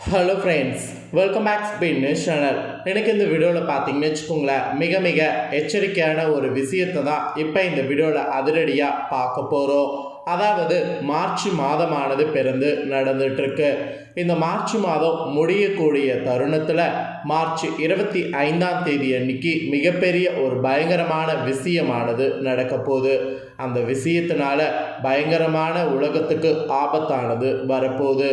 Hello friends welcome back Spain news channel எனக்கு இந்த வீடியோவில் பார்த்தீங்கன்னு வச்சுக்கோங்களேன் மிக மிக எச்சரிக்கையான ஒரு விஷயத்தை தான் இப்போ இந்த வீடியோவில் அதிரடியாக பார்க்க போகிறோம் அதாவது மார்ச் மாதமானது பிறந்து நடந்துட்டுருக்கு. இந்த மார்ச் மாதம் முடியக்கூடிய தருணத்தில் மார்ச் இருபத்தி ஐந்தாம் தேதி அன்னைக்கு மிகப்பெரிய ஒரு பயங்கரமான விஷயமானது நடக்க போகுது. அந்த விஷயத்தினால பயங்கரமான உலகத்துக்கு ஆபத்தானது வரப்போகுது.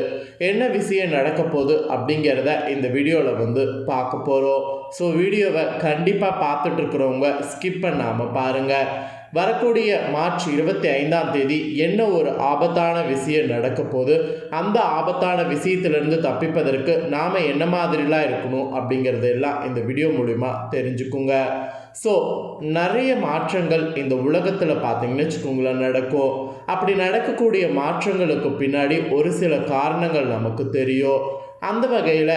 என்ன விஷயம் நடக்க போகுது அப்படிங்கிறத இந்த வீடியோவில் வந்து பார்க்க போகிறோம் ஸோ வீடியோவை கண்டிப்பாக பார்த்துட்டு இருக்கிறவங்க ஸ்கிப் பண்ணாமல் பாருங்கள் வரக்கூடிய மார்ச் இருபத்தி ஐந்தாம் தேதி என்ன ஒரு ஆபத்தான விஷயம் நடக்க போது அந்த ஆபத்தான விஷயத்திலிருந்து தப்பிப்பதற்கு நாம் என்ன மாதிரிலாம் இருக்கணும் அப்படிங்கிறதெல்லாம் இந்த வீடியோ மூலிமா தெரிஞ்சுக்குங்க. ஸோ நிறைய மாற்றங்கள் இந்த உலகத்தில் பார்த்தீங்கன்னு வச்சுக்கோங்களேன் நடக்கும். அப்படி நடக்கக்கூடிய மாற்றங்களுக்கு பின்னாடி ஒரு சில காரணங்கள் நமக்கு தெரியும். அந்த வகையில்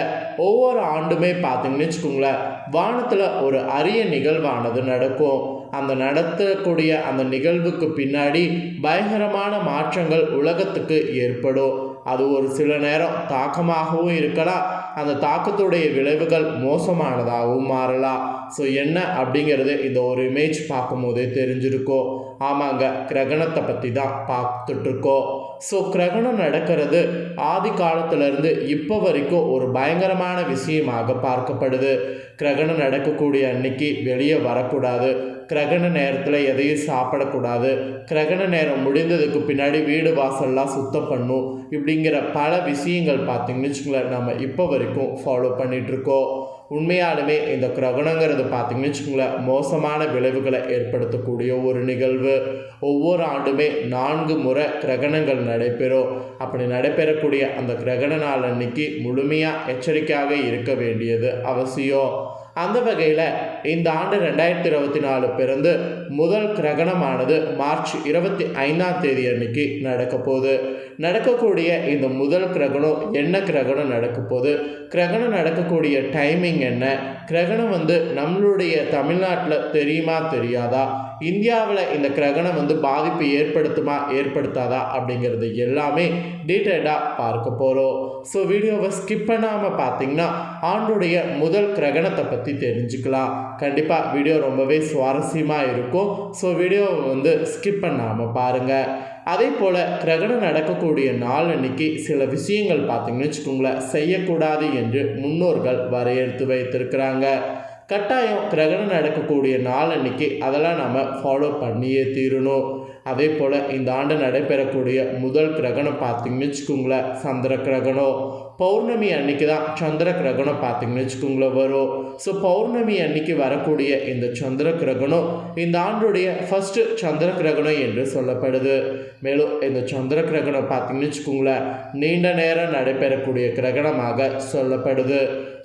ஒவ்வொரு ஆண்டுமே பார்த்தீங்கன்னு வச்சுக்கோங்களேன் வானத்தில் ஒரு அரிய நிகழ்வானது நடக்கும். அந்த நடத்தக்கூடிய அந்த நிகழ்வுக்கு பின்னாடி பயங்கரமான மாற்றங்கள் உலகத்துக்கு ஏற்படும். அது ஒரு சில நேரம் தாக்கமாகவும் இருக்கலாம் அந்த தாக்கத்துடைய விளைவுகள் மோசமானதாகவும் மாறலாம் ஸோ என்ன அப்படிங்கிறது இந்த ஒரு இமேஜ் பார்க்கும்போதே தெரிஞ்சிருக்கோம் ஆமாங்க கிரகணத்தை பற்றி தான் பார்த்துட்ருக்கோம் ஸோ கிரகணம் நடக்கிறது ஆதி காலத்திலேருந்து இப்போ வரைக்கும் ஒரு பயங்கரமான விஷயமாக பார்க்கப்படுது. கிரகணம் நடக்கக்கூடிய அன்னைக்கு வெளியே வரக்கூடாது. கிரகண நேரத்தில் எதையும் சாப்பிடக்கூடாது. கிரகண நேரம் முடிந்ததுக்கு பின்னாடி வீடு வாசல்லாம் சுத்தம் பண்ணும். இப்படிங்கிற பல விஷயங்கள் பார்த்திங்கன்னு வச்சுக்கோங்களேன் நம்ம இப்போ வரைக்கும் ஃபாலோ பண்ணிகிட்ருக்கோம் உண்மையாலுமே இந்த கிரகணங்கிறது பார்த்திங்கன்னு வச்சுக்கோங்களேன் மோசமான விளைவுகளை ஏற்படுத்தக்கூடிய ஒரு நிகழ்வு. ஒவ்வொரு ஆண்டுமே நான்கு முறை கிரகணங்கள் நடைபெறும். அப்படி நடைபெறக்கூடிய அந்த கிரகண நாள் அன்னைக்கு முழுமையாக எச்சரிக்கையாக இருக்க வேண்டியது அவசியம். அந்த வகையில் இந்த ஆண்டு ரெண்டாயிரத்தி இருபத்தி நாலு பிறந்து முதல் கிரகணமானது மார்ச் இருபத்தி ஐந்தாம் தேதி அன்னைக்கு நடக்க போகுது. நடக்கக்கூடிய இந்த முதல் கிரகணம் என்ன கிரகணம் நடக்க போகுது? கிரகணம் நடக்கக்கூடிய டைமிங் என்ன? கிரகணம் வந்து நம்மளுடைய தமிழ்நாட்டில் தெரியுமா தெரியாதா? இந்தியாவில் இந்த கிரகணம் வந்து பாதிப்பு ஏற்படுத்துமா ஏற்படுத்தாதா அப்படிங்கிறது எல்லாமே டீட்டெயிலாக பார்க்க போகிறோம் ஸோ வீடியோவை ஸ்கிப் பண்ணாமல் பார்த்தீங்கன்னா ஆண்டுடைய முதல் கிரகணத்தை பற்றி தெரிஞ்சுக்கலாம். கண்டிப்பாக வீடியோ ரொம்பவே சுவாரஸ்யமாக இருக்கும். ஸோ வீடியோவை வந்து ஸ்கிப் பண்ணாமல் பாருங்கள் அதே போல் கிரகணம் நடக்கக்கூடிய நாள் அன்னைக்கு சில விஷயங்கள் பார்த்தீங்கன்னு வச்சுக்கோங்களேன் செய்யக்கூடாது என்று முன்னோர்கள் வரையறுத்து வைத்திருக்கிறாங்க. கட்டாயம் கிரகணம் நடக்கக்கூடிய நாள் அன்னைக்கு அதெல்லாம் நம்ம ஃபாலோ பண்ணியே தீரணும். அதே போல் இந்த ஆண்டு நடைபெறக்கூடிய முதல் கிரகணம் பார்த்திங்கன்னு வச்சுக்கோங்களேன் சந்திர கிரகணம். பௌர்ணமி அன்னைக்கு தான் சந்திர கிரகணம் பார்த்திங்கன்னு வச்சுக்கோங்களேன் வரும். ஸோ பௌர்ணமி அன்னைக்கு வரக்கூடிய இந்த சந்திர கிரகணம் இந்த ஆண்டுடைய ஃபஸ்ட்டு சந்திர கிரகணம் என்று சொல்லப்படுது. மேலும் இந்த சந்திர கிரகணம் பார்த்திங்கன்னு வச்சுக்கோங்களேன் நீண்ட நேரம் நடைபெறக்கூடிய கிரகணமாக சொல்லப்படுது.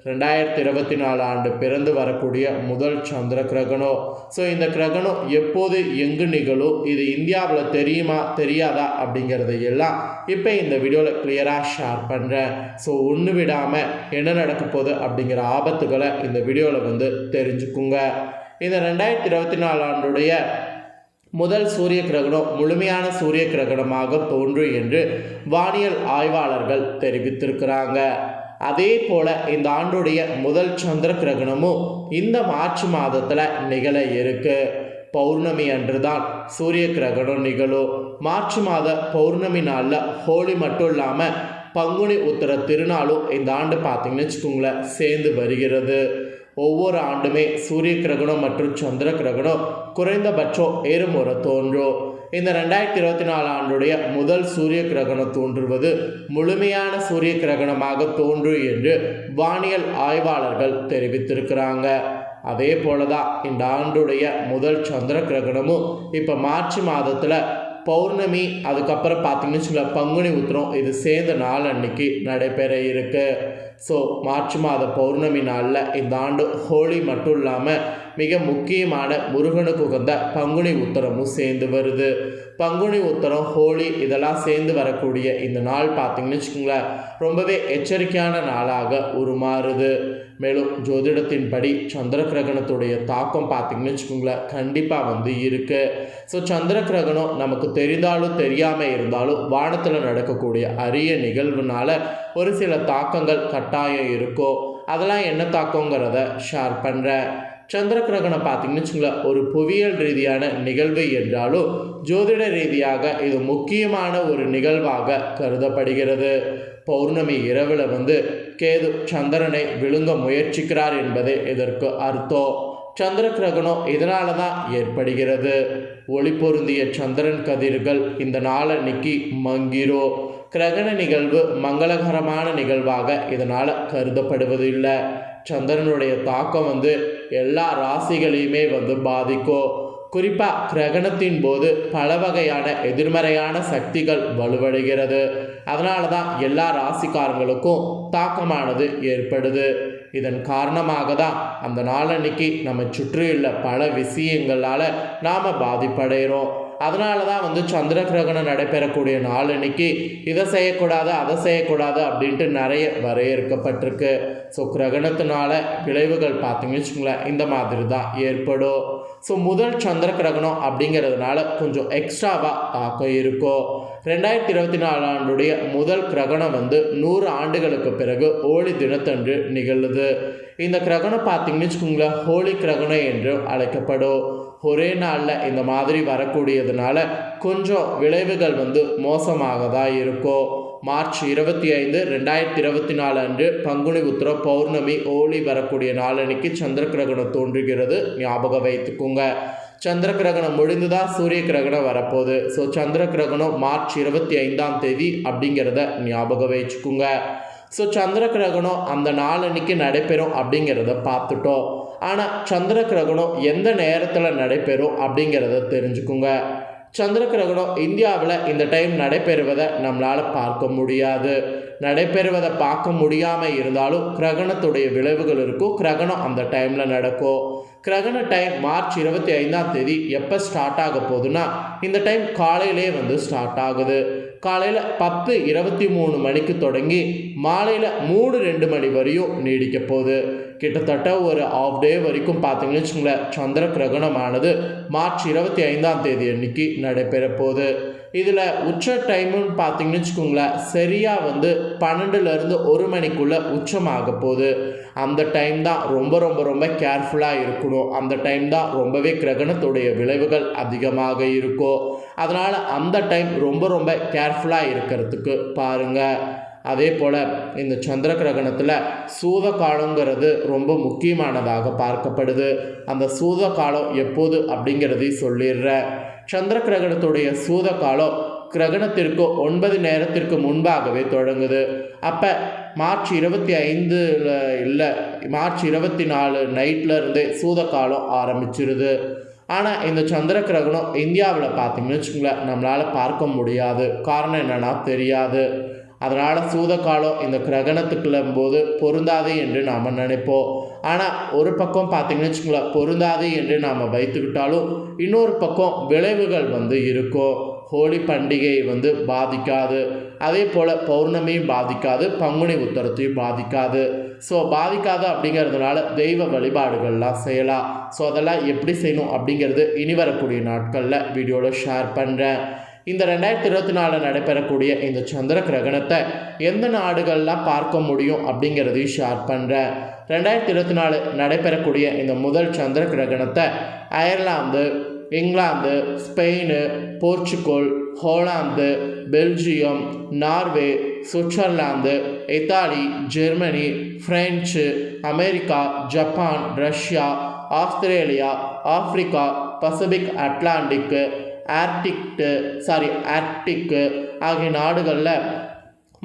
ரெண்டாயிரத்தி இருபத்தி நாலு ஆண்டு பிறந்து வரக்கூடிய முதல் சந்திர கிரகணம் ஸோ இந்த கிரகணம் எப்போது எங்கு நிகழும்? இது இந்தியாவில் தெரியுமா? தெரியாதா? அப்படிங்கிறது எல்லாம் இப்போ இந்த வீடியோவில் கிளியராக ஷேர் பண்ணுறேன் ஸோ ஒன்று விடாமல் என்ன நடக்க போகுது அப்படிங்கிற ஆபத்துகளை இந்த வீடியோவில் வந்து தெரிஞ்சுக்குங்க. இந்த ரெண்டாயிரத்தி இருபத்தி நாலு ஆண்டுடைய முதல் சூரிய கிரகணம் முழுமையான சூரிய கிரகணமாக தோன்றும் என்று வானியல் ஆய்வாளர்கள் தெரிவித்திருக்கிறாங்க. அதே போல் இந்த ஆண்டுடைய முதல் சந்திர கிரகணமும் இந்த மார்ச் மாதத்தில் நிகழ இருக்கு. பௌர்ணமி அன்று தான் சூரிய கிரகணம் நிகழும். மார்ச் மாத பௌர்ணமி நாளில் ஹோலி மட்டும் இல்லாமல் பங்குனி உத்தர திருநாளும் இந்த ஆண்டு பார்த்திங்கன்னு வச்சுக்கோங்களேன் சேர்ந்து வருகிறது. ஒவ்வொரு ஆண்டுமே சூரிய கிரகணம் மற்றும் சந்திர கிரகணம் குறைந்தபட்சம் ஏறுமுறை தோன்றும். இந்த ரெண்டாயிரத்தி இருபத்தி நாலு ஆண்டுடைய முதல் சூரிய கிரகணம் தோன்றுவது முழுமையான சூரிய கிரகணமாக தோன்றும் என்று வானியல் ஆய்வாளர்கள் தெரிவித்திருக்கிறாங்க. அதே போல தான் இந்த ஆண்டுடைய முதல் சந்திர கிரகணமும் இப்போ மார்ச் மாதத்தில் பௌர்ணமி அதுக்கப்புறம் பார்த்தீங்கன்னு சொல்ல பங்குனி உத்திரம் இது சேர்ந்த நாள் அன்னைக்கு நடைபெற இருக்கு. ஸோ மார்ச் மாத பௌர்ணமி நாளில் இந்த ஆண்டு ஹோலி மட்டும் இல்லாமல் மிக முக்கியமான முருகனுக்கு உகந்த பங்குனி உத்தரமும் சேர்ந்து வருது. பங்குனி உத்தரம் ஹோலி இதெல்லாம் சேர்ந்து வரக்கூடிய இந்த நாள் பார்த்தீங்கன்னு வச்சுக்கோங்களேன் ரொம்பவே எச்சரிக்கையான நாளாக உருமாறுது. மேலும் ஜோதிடத்தின்படி சந்திர கிரகணத்துடைய தாக்கம் பார்த்தீங்கன்னு வச்சுக்கோங்களேன் கண்டிப்பாக வந்து இருக்குது ஸோ சந்திர கிரகணம் நமக்கு தெரிந்தாலும் தெரியாமல் இருந்தாலும் வானத்தில் நடக்கக்கூடிய அரிய நிகழ்வுனால ஒரு சில தாக்கங்கள் கட்டாயம் இருக்கும். அதெல்லாம் என்ன தாக்கங்கிறத ஷேர் பண்ணுறேன் சந்திர கிரகணம் பார்த்தீங்கன்னு வச்சுங்களேன் ஒரு புவியியல் ரீதியான நிகழ்வு என்றாலும் ஜோதிட ரீதியாக இது முக்கியமான ஒரு நிகழ்வாக கருதப்படுகிறது. பௌர்ணமி இரவில் வந்து கேது சந்திரனை விழுங்க முயற்சிக்கிறார் என்பதே இதற்கு அர்த்தம். சந்திர கிரகணம் இதனால தான் ஏற்படுகிறது. ஒளி பொருந்திய சந்திரன் கதிர்கள் இந்த நாளன்னைக்கு மங்கிரோ. கிரகண நிகழ்வு மங்களகரமான நிகழ்வாக இதனால் கருதப்படுவது இல்லை சந்திரனுடைய தாக்கம் வந்து எல்லா ராசிகளையுமே வந்து பாதிக்கும். குறிப்பாக கிரகணத்தின் போது பல வகையான எதிர்மறையான சக்திகள் வலுவடைகிறது. அதனால தான் எல்லா ராசிக்காரங்களுக்கும் தாக்கமானது ஏற்படுது. இதன் காரணமாக தான் அந்த நாளன்னைக்கு நம்ம சுற்றியுள்ள பல விஷயங்களால் நாம் பாதிப்படைகிறோம் அதனால தான் வந்து சந்திர கிரகணம் நடைபெறக்கூடிய நாள் அன்னைக்கு இதை செய்யக்கூடாது அதை செய்யக்கூடாது அப்படின்ட்டு நிறைய வரையறுக்கப்பட்டிருக்கு. ஸோ கிரகணத்தினால விளைவுகள் பார்த்தீங்கன்னு வச்சுக்கோங்களேன் இந்த மாதிரி தான் ஏற்படும். ஸோ முதல் சந்திர கிரகணம் அப்படிங்கிறதுனால கொஞ்சம் எக்ஸ்ட்ராவாக தாக்கம் இருக்கும். ரெண்டாயிரத்தி இருபத்தி நாலு ஆண்டுடைய முதல் கிரகணம் வந்து நூறு ஆண்டுகளுக்கு பிறகு ஹோலி தினத்தன்று நிகழுது. இந்த கிரகணம் பார்த்தீங்கன்னு வச்சுக்கோங்களேன் ஹோலி கிரகணம் என்று அழைக்கப்படும். ஒரே நாளில் இந்த மாதிரி வரக்கூடியதுனால கொஞ்சம் விளைவுகள் வந்து மோசமாக தான் இருக்கும் மார்ச் இருபத்தி ஐந்து ரெண்டாயிரத்தி இருபத்தி நாலு அன்று பங்குனி உத்திர பௌர்ணமி ஓலி வரக்கூடிய நாளன்னைக்கு சந்திர கிரகணம் தோன்றுகிறது. ஞாபகம் வைத்துக்கோங்க. சந்திர கிரகணம் முடிந்துதான் சூரிய கிரகணம் வரப்போகுது. ஸோ சந்திர கிரகணம் மார்ச் இருபத்தி ஐந்தாம் தேதி அப்படிங்கிறத ஞாபகம் வச்சுக்கோங்க. ஸோ சந்திர கிரகணம் அந்த நாளன்னைக்கு நடைபெறும் அப்படிங்கிறத பார்த்துட்டோம். ஆனால் சந்திர கிரகணம் எந்த நேரத்தில் நடைபெறும் அப்படிங்கிறத தெரிஞ்சுக்குங்க. சந்திர கிரகணம் இந்தியாவில் இந்த டைம் நடைபெறுவதை நம்மளால் பார்க்க முடியாது. நடைபெறுவதை பார்க்க முடியாமல் இருந்தாலும் கிரகணத்துடைய விளைவுகள் இருக்கும். கிரகணம் அந்த டைமில் நடக்கும். கிரகண டைம் மார்ச் இருபத்தி ஐந்தாம் தேதி எப்போ ஸ்டார்ட் ஆக போகுதுன்னா இந்த டைம் காலையிலே வந்து ஸ்டார்ட் ஆகுது. காலையில் பத்து இருபத்தி மூணு மணிக்கு தொடங்கி மாலையில் மூணு ரெண்டு மணி வரையும் நீடிக்க போகுது. கிட்டத்தட்ட ஒரு ஆஃப் டே வரைக்கும் பார்த்தீங்கன்னு வச்சுங்களேன் சந்திர கிரகணமானது மார்ச் இருபத்தி ஐந்தாம் தேதி அன்னைக்கு நடைபெற போகுது. இதில் உச்ச டைமுன்னு பார்த்தீங்கன்னு வச்சுக்கோங்களேன் சரியாக வந்து பன்னெண்டுலேருந்து ஒரு மணிக்குள்ளே உச்சமாக போகுது. அந்த டைம் தான் ரொம்ப ரொம்ப ரொம்ப கேர்ஃபுல்லாக இருக்கணும். அந்த டைம் தான் ரொம்பவே கிரகணத்துடைய விளைவுகள் அதிகமாக இருக்கும். அதனால் அந்த டைம் ரொம்ப ரொம்ப கேர்ஃபுல்லாக இருக்கிறதுக்கு பாருங்கள் அதே போல் இந்த சந்திர கிரகணத்தில் சூத காலங்கிறது ரொம்ப முக்கியமானதாக பார்க்கப்படுது. அந்த சூத காலம் எப்போது அப்படிங்கிறதையும் சொல்லிடுறேன். சந்திர கிரகணத்துடைய சூத காலம் கிரகணத்திற்கு ஒன்பது நேரத்திற்கு முன்பாகவே தொடங்குது. அப்போ மார்ச் இருபத்தி ஐந்தில் இல்லை மார்ச் இருபத்தி நாலு நைட்டில் இருந்தே சூத காலம் ஆரம்பிச்சிருது. ஆனால் இந்த சந்திர கிரகணம் இந்தியாவில் பார்த்தீங்கன்னு வச்சுங்களேன் நம்மளால் பார்க்க முடியாது. காரணம் என்னென்னா தெரியாது. அதனால் சூத காலம் இந்த கிரகணத்துக்குள்ளும் போது பொருந்தாது என்று நாம் நினைப்போம். ஆனால் ஒரு பக்கம் பார்த்திங்கன்னு வச்சுக்கோங்களேன் பொருந்தாது என்று நாம் வைத்துக்கிட்டாலும் இன்னொரு பக்கம் விளைவுகள் வந்து இருக்கும். ஹோலி பண்டிகை வந்து பாதிக்காது. அதே போல் பௌர்ணமியும் பாதிக்காது பங்குனி உத்தரத்தையும் பாதிக்காது. ஸோ பாதிக்காது அப்படிங்கிறதுனால தெய்வ வழிபாடுகள்லாம் செய்யலாம். ஸோ அதெல்லாம் எப்படி செய்யணும் அப்படிங்கிறது இனி வரக்கூடிய நாட்களில் வீடியோவில் ஷேர் பண்ணுறேன் இந்த ரெண்டாயிரத்தி இருபத்தி நாலில் நடைபெறக்கூடிய இந்த சந்திர கிரகணத்தை எந்த நாடுகள்லாம் பார்க்க முடியும் அப்படிங்கிறதையும் ஷேர் பண்ணுறேன் ரெண்டாயிரத்தி இருபத்தி நாலு நடைபெறக்கூடிய இந்த முதல் சந்திர கிரகணத்தை Ireland England Spain Portugal Holland Belgium Norway Switzerland Italy Germany French America Japan Russia Australia Africa Pacific Atlantic Arctic sorry Arctic ஆகிய நாடுகளில்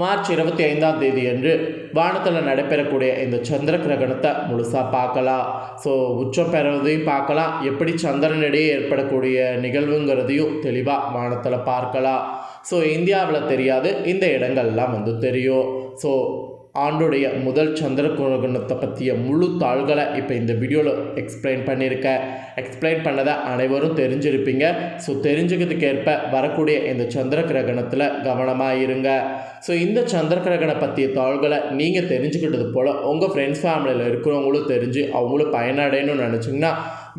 மார்ச் இருபத்தி ஐந்தாம் தேதி அன்று வானத்தில் நடைபெறக்கூடிய இந்த சந்திர கிரகணத்தை முழுசாக பார்க்கலாம். ஸோ உச்சம் பெறுவதையும் பார்க்கலாம். எப்படி சந்திரனிடையே ஏற்படக்கூடிய நிகழ்வுங்கிறதையும் தெளிவாக வானத்தில் பார்க்கலாம். ஸோ இந்தியாவில் தெரியாது. இந்த இடங்கள்லாம் வந்து தெரியும். ஸோ ஆண்டுடைய முதல் சந்திர கிரகணத்தை பற்றிய முழு தாள்களை இப்போ இந்த வீடியோவில் எக்ஸ்பிளைன் பண்ணியிருக்கேன். எக்ஸ்பிளைன் பண்ணதை அனைவரும் தெரிஞ்சிருப்பீங்க. ஸோ தெரிஞ்சுக்கிறதுக்கு ஏற்ப வரக்கூடிய இந்த சந்திர கிரகணத்தில் கவனமாக இருங்க. ஸோ இந்த சந்திர கிரகணம் பற்றிய தாள்களை நீங்கள் தெரிஞ்சுக்கிட்டது போல் உங்கள் ஃப்ரெண்ட்ஸ் ஃபேமிலியில் இருக்கிறவங்களும் தெரிஞ்சு அவங்களும் பயனடையணும்னு நினச்சிங்கன்னா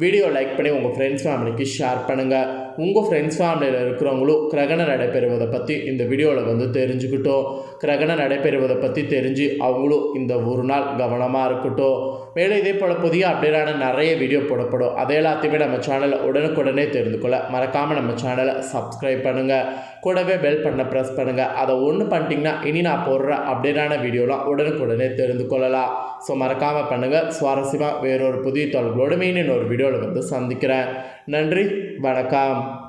வீடியோ லைக் பண்ணி உங்கள் ஃப்ரெண்ட்ஸ் ஃபேமிலிக்கு ஷேர் பண்ணுங்கள் உங்கள் ஃப்ரெண்ட்ஸ் ஃபேமிலியில் இருக்கிறவங்களும் கிரகணம் நடைபெறுவதை பற்றி இந்த வீடியோவில் வந்து தெரிஞ்சுக்கிட்டோம். கிரகணம் நடைபெறுவதை பற்றி தெரிஞ்சு அவங்களும் இந்த ஒரு நாள் கவனமாக இருக்கட்டும். மேலே இதே போல் புதிய அப்டேட்டான நிறைய வீடியோ போடப்படும். அதை எல்லாத்தையுமே நம்ம சேனலில் உடனுக்குடனே தெரிந்து கொள்ள மறக்காமல் நம்ம சேனலை சப்ஸ்கிரைப் பண்ணுங்கள் கூடவே பெல் பண்ண ப்ரெஸ் பண்ணுங்கள் அதை ஒன்று பண்ணிட்டீங்கன்னா இனி நான் போடுற அப்டேட்டான வீடியோலாம் உடனுக்குடனே தெரிந்து கொள்ளலாம். ஸோ மறக்காமல் பண்ணுங்கள் சுவாரஸ்யமாக வேறொரு புதிய தொடர்களோடு மீன் இன்னொரு வீடியோவில் வந்து சந்திக்கிறேன். நன்றி வணக்கம்.